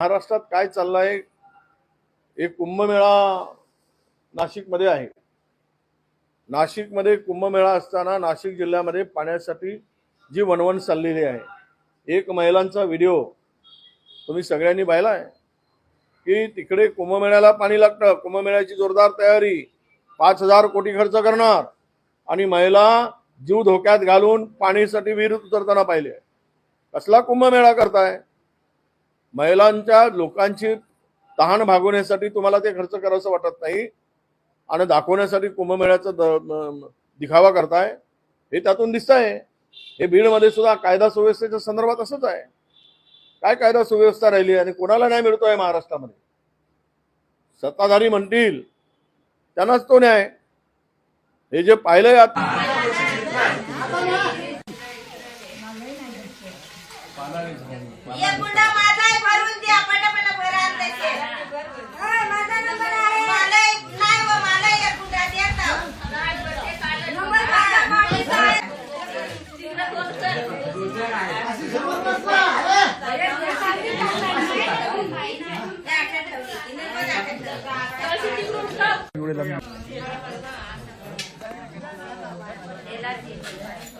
महाराष्ट्रात काय चाललंय? एक कुंभमेळा नाशिकमध्ये आहे. नाशिकमध्ये कुंभमेळा असताना नाशिक जिल्ह्यामध्ये पाण्यासाठी जी वणवण चाललेली आहे. एक महिलांचा व्हिडिओ तुम्ही सगळ्यांनी पाहिला आहे की तिकडे कुंभमेळ्याला पाणी लागतं. कुंभमेळ्याची जोरदार तयारी. पाच हजार कोटी खर्च करणार. आणि महिला जीव धोक्यात घालून पाणीसाठी विहिरीत उतरताना पाहिले. कसला कुंभमेळा करताय? महिलांच्या लोकांची तहान भागवण्यासाठी तुम्हाला ते खर्च करावं वाटत नाही. आणि दाखवण्यासाठी कुंभमेळ्याचा दिखावा करताय. हे त्यातून दिसत आहे हे बीडमध्ये सुद्धा कायदा सुव्यवस्थेच्या संदर्भात असंच आहे. काय कायदा सुव्यवस्था राहिली आणि कोणाला न्याय मिळतोय महाराष्ट्रामध्ये? सत्ताधारी म्हणतील. त्यांनाच तो न्याय. हे जे पाहिलंय आता एक गुंडा माझा आहे भरून द्या पटापट भरा त्याचे माझा नंबर आहे मला एक- नाही हो मला एक गुंडा द्या. नंबर माझा माणूस आहे. त्या आठवड्यात